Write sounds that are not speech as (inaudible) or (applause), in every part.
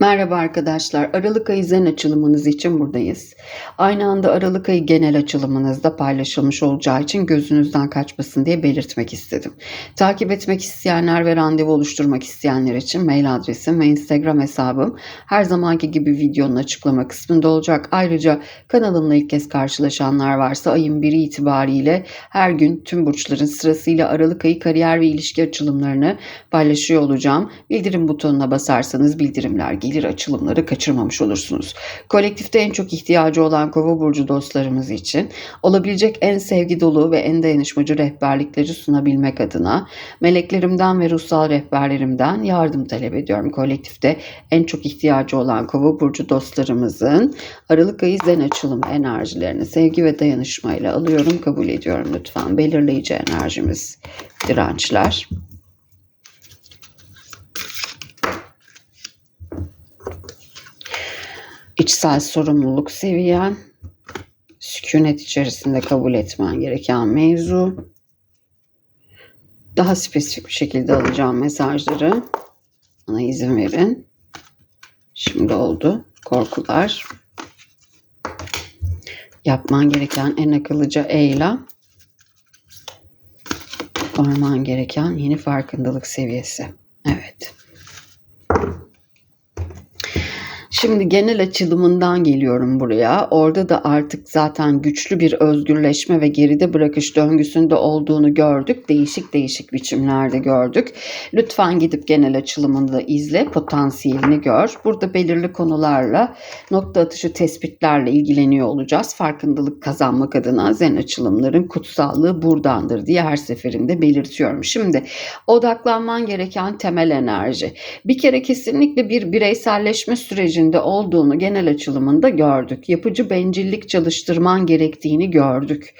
Merhaba arkadaşlar. Aralık ayı zen açılımınız için buradayız. Aynı anda Aralık ayı genel açılımınızda paylaşılmış olacağı için gözünüzden kaçmasın diye belirtmek istedim. Takip etmek isteyenler ve randevu oluşturmak isteyenler için mail adresim ve Instagram hesabım her zamanki gibi videonun açıklama kısmında olacak. Ayrıca kanalımla ilk kez karşılaşanlar varsa ayın biri itibariyle her gün tüm burçların sırasıyla Aralık ayı kariyer ve ilişki açılımlarını paylaşıyor olacağım. Bildirim butonuna basarsanız bildirimler gelir açılımları kaçırmamış olursunuz. Kolektifte en çok ihtiyacı olan kova burcu dostlarımız için olabilecek en sevgi dolu ve en dayanışmacı rehberlikleri sunabilmek adına meleklerimden ve ruhsal rehberlerimden yardım talep ediyorum. Kolektifte en çok ihtiyacı olan kova burcu dostlarımızın Aralık ayı zen açılımı enerjilerini sevgi ve dayanışmayla alıyorum, kabul ediyorum lütfen. Belirleyici enerjimiz dirençler. İçsel sorumluluk seviyen, sükunet içerisinde kabul etmen gereken mevzu. Daha spesifik bir şekilde alacağım mesajları. Bana izin verin. Şimdi oldu. Korkular. Yapman gereken en akıllıca eylem. Varman gereken yeni farkındalık seviyesi. Şimdi genel açılımından geliyorum buraya. Orada da artık zaten güçlü bir özgürleşme ve geride bırakış döngüsünde olduğunu gördük. Değişik değişik biçimlerde gördük. Lütfen gidip genel açılımını da izle, potansiyelini gör. Burada belirli konularla, nokta atışı tespitlerle ilgileniyor olacağız. Farkındalık kazanmak adına zen açılımların kutsallığı buradandır diye her seferinde belirtiyorum. Şimdi odaklanman gereken temel enerji. Bir kere kesinlikle bir bireyselleşme sürecinde içinde olduğunu genel açılımında gördük. Yapıcı bencillik çalıştırman gerektiğini gördük.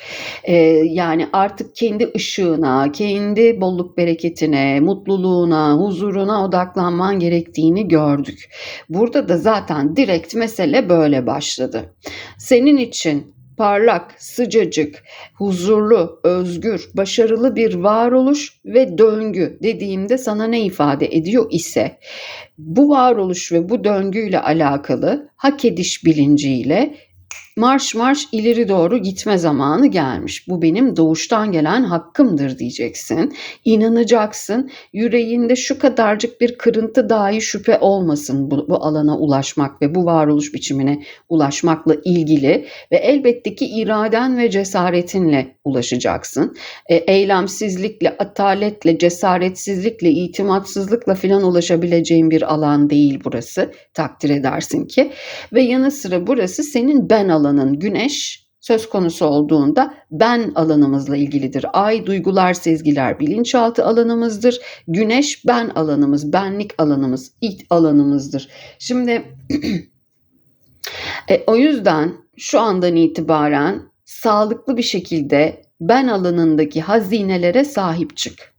Ee, yani artık kendi ışığına, kendi bolluk bereketine, mutluluğuna, huzuruna odaklanman gerektiğini gördük. Burada da zaten direkt mesele böyle başladı. Senin için parlak, sıcacık, huzurlu, özgür, başarılı bir varoluş ve döngü dediğimde sana ne ifade ediyor ise bu varoluş ve bu döngüyle alakalı hak ediş bilinciyle marş marş ileri doğru gitme zamanı gelmiş. Bu benim doğuştan gelen hakkımdır diyeceksin. İnanacaksın. Yüreğinde şu kadarcık bir kırıntı dahi şüphe olmasın bu, bu alana ulaşmak ve bu varoluş biçimine ulaşmakla ilgili ve elbette ki iraden ve cesaretinle ulaşacaksın. E, eylemsizlikle, ataletle, cesaretsizlikle, itimatsızlıkla filan ulaşabileceğin bir alan değil burası. Takdir edersin ki. Ve yanı sıra burası senin ben alanın güneş söz konusu olduğunda ben alanımızla ilgilidir. Ay duygular, sezgiler bilinçaltı alanımızdır. Güneş ben alanımız, benlik alanımız, it alanımızdır. Şimdi (clears throat) e, o yüzden şu andan itibaren sağlıklı bir şekilde ben alanındaki hazinelere sahip çık.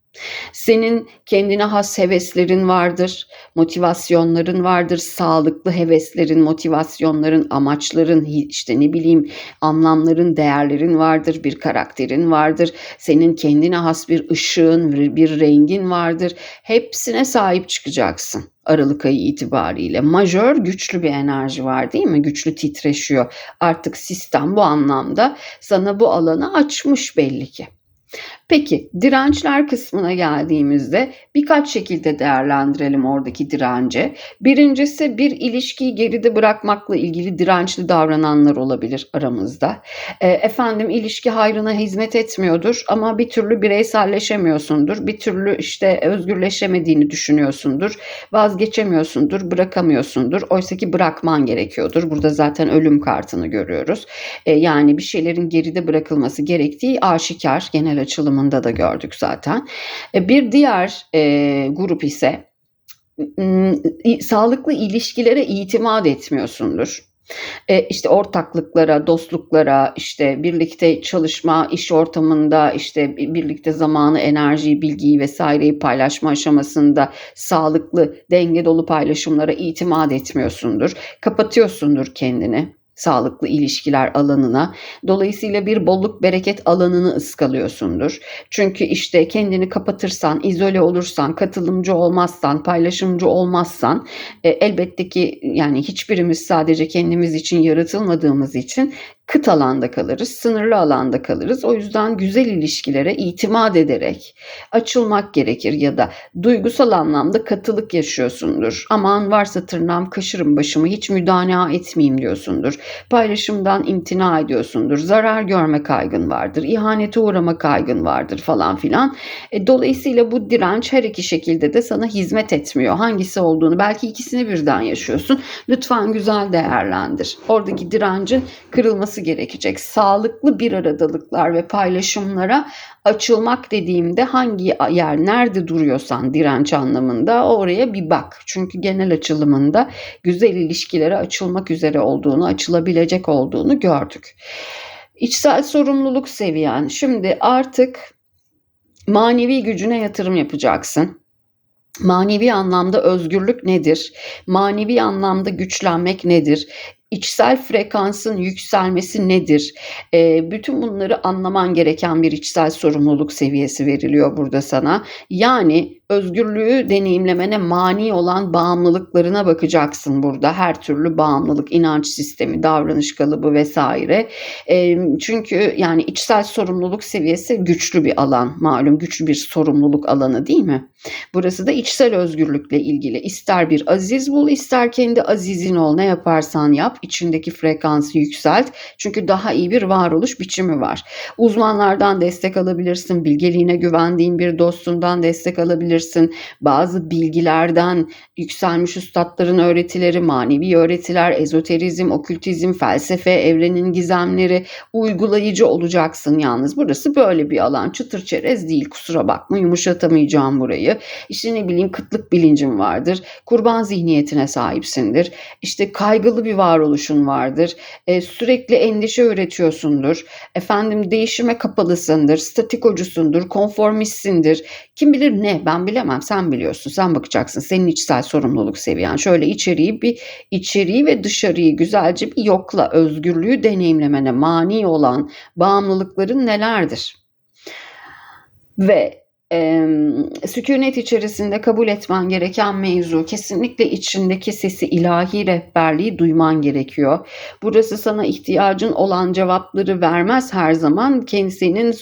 Senin kendine has heveslerin vardır, motivasyonların vardır, sağlıklı heveslerin, motivasyonların, amaçların, işte ne bileyim anlamların, değerlerin vardır, bir karakterin vardır. Senin kendine has bir ışığın, bir rengin vardır. Hepsine sahip çıkacaksın. Aralık ayı itibariyle. Majör güçlü bir enerji var değil mi? Güçlü titreşiyor. Artık sistem bu anlamda sana bu alanı açmış belli ki. Peki dirençler kısmına geldiğimizde birkaç şekilde değerlendirelim oradaki dirence. Birincisi bir ilişkiyi geride bırakmakla ilgili dirençli davrananlar olabilir aramızda. E, efendim ilişki hayrına hizmet etmiyordur ama bir türlü bireyselleşemiyorsundur. Bir türlü işte özgürleşemediğini düşünüyorsundur. Vazgeçemiyorsundur, bırakamıyorsundur. Oysa ki bırakman gerekiyordur. Burada zaten ölüm kartını görüyoruz. E, yani bir şeylerin geride bırakılması gerektiği aşikar genel açılım anlamında da gördük zaten. E, bir diğer e, grup ise sağlıklı ilişkilere itimat etmiyorsundur. E, işte ortaklıklara, dostluklara, işte birlikte çalışma, iş ortamında, işte birlikte zamanı, enerjiyi, bilgiyi vesaireyi paylaşma aşamasında sağlıklı, denge dolu paylaşımlara itimat etmiyorsundur. Kapatıyorsundur kendini sağlıklı ilişkiler alanına. Dolayısıyla bir bolluk bereket alanını ıskalıyorsundur. Çünkü işte kendini kapatırsan, izole olursan, katılımcı olmazsan, paylaşımcı olmazsan e, elbette ki yani hiçbirimiz sadece kendimiz için yaratılmadığımız için kıt alanda kalırız, sınırlı alanda kalırız. O yüzden güzel ilişkilere itimat ederek açılmak gerekir ya da duygusal anlamda katılık yaşıyorsundur. Aman varsa tırnağım kaşırım başımı hiç müdana etmeyeyim diyorsundur. Paylaşımdan imtina ediyorsundur. Zarar görme kaygın vardır. ihanete uğrama kaygın vardır falan filan. E, dolayısıyla bu direnç her iki şekilde de sana hizmet etmiyor. Hangisi olduğunu belki ikisini birden yaşıyorsun. Lütfen güzel değerlendir. Oradaki direncin kırılması gerekecek. Sağlıklı bir aradalıklar ve paylaşımlara açılmak dediğimde hangi yer nerede duruyorsan direnç anlamında oraya bir bak. Çünkü genel açılımında güzel ilişkilere açılmak üzere olduğunu, açılabilecek olduğunu gördük. İçsel sorumluluk seviyen. Şimdi artık manevi gücüne yatırım yapacaksın. Manevi anlamda özgürlük nedir? Manevi anlamda güçlenmek nedir? İçsel frekansın yükselmesi nedir? E, bütün bunları anlaman gereken bir içsel sorumluluk seviyesi veriliyor burada sana. Yani özgürlüğü deneyimlemene mani olan bağımlılıklarına bakacaksın burada. Her türlü bağımlılık, inanç sistemi, davranış kalıbı vesaire. E, çünkü yani içsel sorumluluk seviyesi güçlü bir alan. Malum güçlü bir sorumluluk alanı değil mi? Burası da içsel özgürlükle ilgili. İster bir aziz bul, ister kendi azizin ol. Ne yaparsan yap, içindeki frekansı yükselt. Çünkü daha iyi bir varoluş biçimi var. Uzmanlardan destek alabilirsin, bilgeliğine güvendiğin bir dostundan destek alabilirsin alabilirsin. Bazı bilgilerden yükselmiş üstadların öğretileri, manevi öğretiler, ezoterizm, okültizm, felsefe, evrenin gizemleri uygulayıcı olacaksın yalnız. Burası böyle bir alan. Çıtır çerez değil kusura bakma yumuşatamayacağım burayı. İşte ne bileyim kıtlık bilincin vardır. Kurban zihniyetine sahipsindir. İşte kaygılı bir varoluşun vardır. E, sürekli endişe üretiyorsundur. Efendim değişime kapalısındır. Statikocusundur. Konformistsindir. Kim bilir ne ben bilemem. Sen biliyorsun sen bakacaksın. Senin içsel sorumluluk seviyen. Şöyle içeriği bir içeriği ve dışarıyı güzelce bir yokla özgürlüğü deneyimlemene mani olan bağımlılıkların nelerdir? Ve e, sükunet içerisinde kabul etmen gereken mevzu kesinlikle içindeki sesi ilahi rehberliği duyman gerekiyor. Burası sana ihtiyacın olan cevapları vermez her zaman. Kendisinin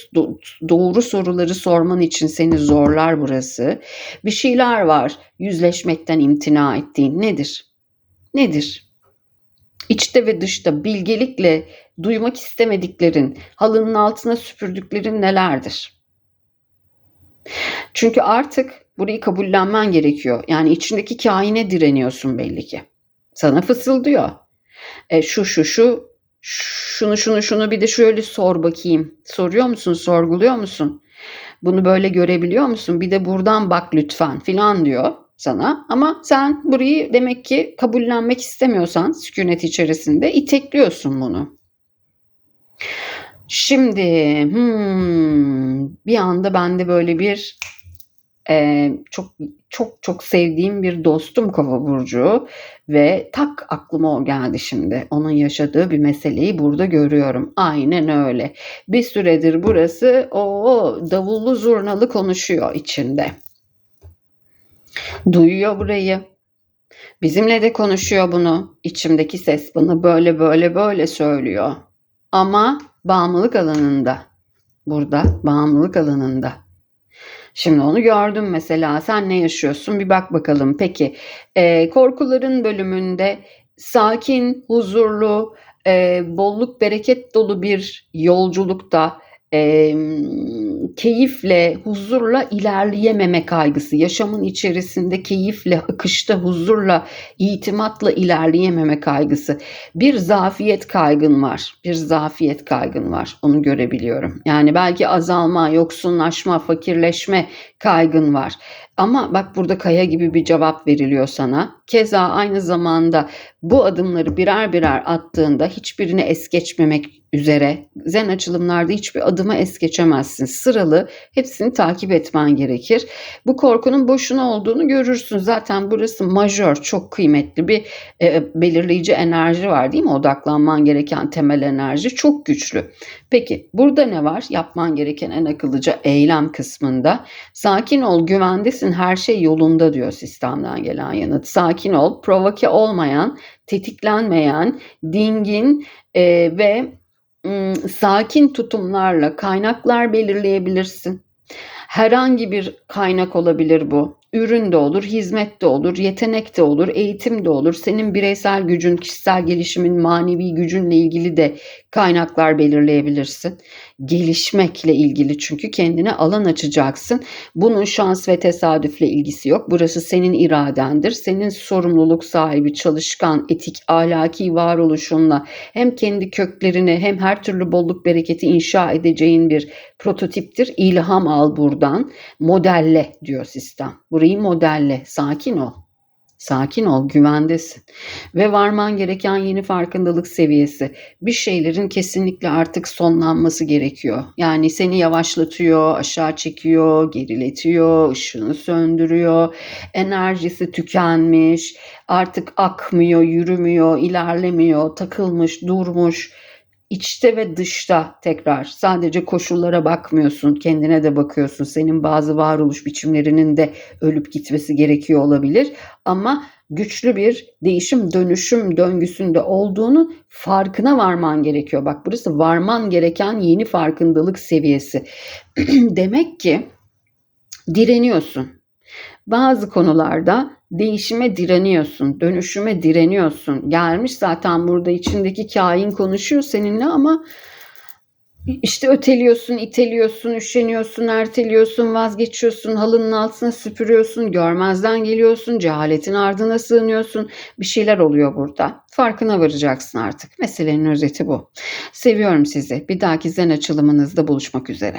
doğru soruları sorman için seni zorlar burası. Bir şeyler var yüzleşmekten imtina ettiğin nedir? Nedir? İçte ve dışta bilgelikle duymak istemediklerin, halının altına süpürdüklerin nelerdir? Çünkü artık burayı kabullenmen gerekiyor. Yani içindeki kaine direniyorsun belli ki. Sana fısıldıyor. E, şu şu şu şunu şunu şunu bir de şöyle sor bakayım. Soruyor musun? Sorguluyor musun? Bunu böyle görebiliyor musun? Bir de buradan bak lütfen filan diyor sana. Ama sen burayı demek ki kabullenmek istemiyorsan sükunet içerisinde itekliyorsun bunu. Şimdi hmm, bir anda bende böyle bir e, çok çok çok sevdiğim bir dostum Kova burcu ve tak aklıma o geldi şimdi. Onun yaşadığı bir meseleyi burada görüyorum. Aynen öyle. Bir süredir burası o davullu zurnalı konuşuyor içinde. Duyuyor burayı. Bizimle de konuşuyor bunu. İçimdeki ses bana böyle böyle böyle söylüyor. Ama bağımlılık alanında. Burada bağımlılık alanında. Şimdi onu gördüm mesela. Sen ne yaşıyorsun? Bir bak bakalım. Peki e, korkuların bölümünde sakin, huzurlu, e, bolluk, bereket dolu bir yolculukta e, keyifle, huzurla ilerleyememe kaygısı, yaşamın içerisinde keyifle, akışta, huzurla, itimatla ilerleyememe kaygısı. Bir zafiyet kaygın var. Bir zafiyet kaygın var. Onu görebiliyorum. Yani belki azalma, yoksunlaşma, fakirleşme kaygın var. Ama bak burada kaya gibi bir cevap veriliyor sana. Keza aynı zamanda bu adımları birer birer attığında hiçbirini es geçmemek üzere zen açılımlarda hiçbir adımı es geçemezsin. Sıralı hepsini takip etmen gerekir. Bu korkunun boşuna olduğunu görürsün. Zaten burası majör, çok kıymetli bir e, belirleyici enerji var değil mi? Odaklanman gereken temel enerji çok güçlü. Peki burada ne var? Yapman gereken en akıllıca eylem kısmında. Sakin ol, güvendesin, her şey yolunda diyor sistemden gelen yanıt. Sakin ol, provoke olmayan, tetiklenmeyen, dingin e, ve ım, sakin tutumlarla kaynaklar belirleyebilirsin. Herhangi bir kaynak olabilir bu. Ürün de olur, hizmet de olur, yetenek de olur, eğitim de olur. Senin bireysel gücün, kişisel gelişimin, manevi gücünle ilgili de kaynaklar belirleyebilirsin. Gelişmekle ilgili çünkü kendine alan açacaksın. Bunun şans ve tesadüfle ilgisi yok. Burası senin iradendir. Senin sorumluluk sahibi, çalışkan, etik, ahlaki varoluşunla hem kendi köklerini hem her türlü bolluk bereketi inşa edeceğin bir prototiptir. İlham al buradan. Modelle diyor sistem. Burayı modelle. Sakin ol. Sakin ol, güvendesin. Ve varman gereken yeni farkındalık seviyesi. Bir şeylerin kesinlikle artık sonlanması gerekiyor. Yani seni yavaşlatıyor, aşağı çekiyor, geriletiyor, ışığını söndürüyor. Enerjisi tükenmiş, artık akmıyor, yürümüyor, ilerlemiyor, takılmış, durmuş içte ve dışta tekrar sadece koşullara bakmıyorsun, kendine de bakıyorsun. Senin bazı varoluş biçimlerinin de ölüp gitmesi gerekiyor olabilir ama güçlü bir değişim dönüşüm döngüsünde olduğunu farkına varman gerekiyor. Bak burası varman gereken yeni farkındalık seviyesi. (clears throat) Demek ki direniyorsun. Bazı konularda değişime direniyorsun, dönüşüme direniyorsun. Gelmiş zaten burada içindeki kain konuşuyor seninle ama işte öteliyorsun, iteliyorsun, üşeniyorsun, erteliyorsun, vazgeçiyorsun, halının altına süpürüyorsun, görmezden geliyorsun, cehaletin ardına sığınıyorsun. Bir şeyler oluyor burada. Farkına varacaksın artık. Meselenin özeti bu. Seviyorum sizi. Bir dahaki zen açılımınızda buluşmak üzere.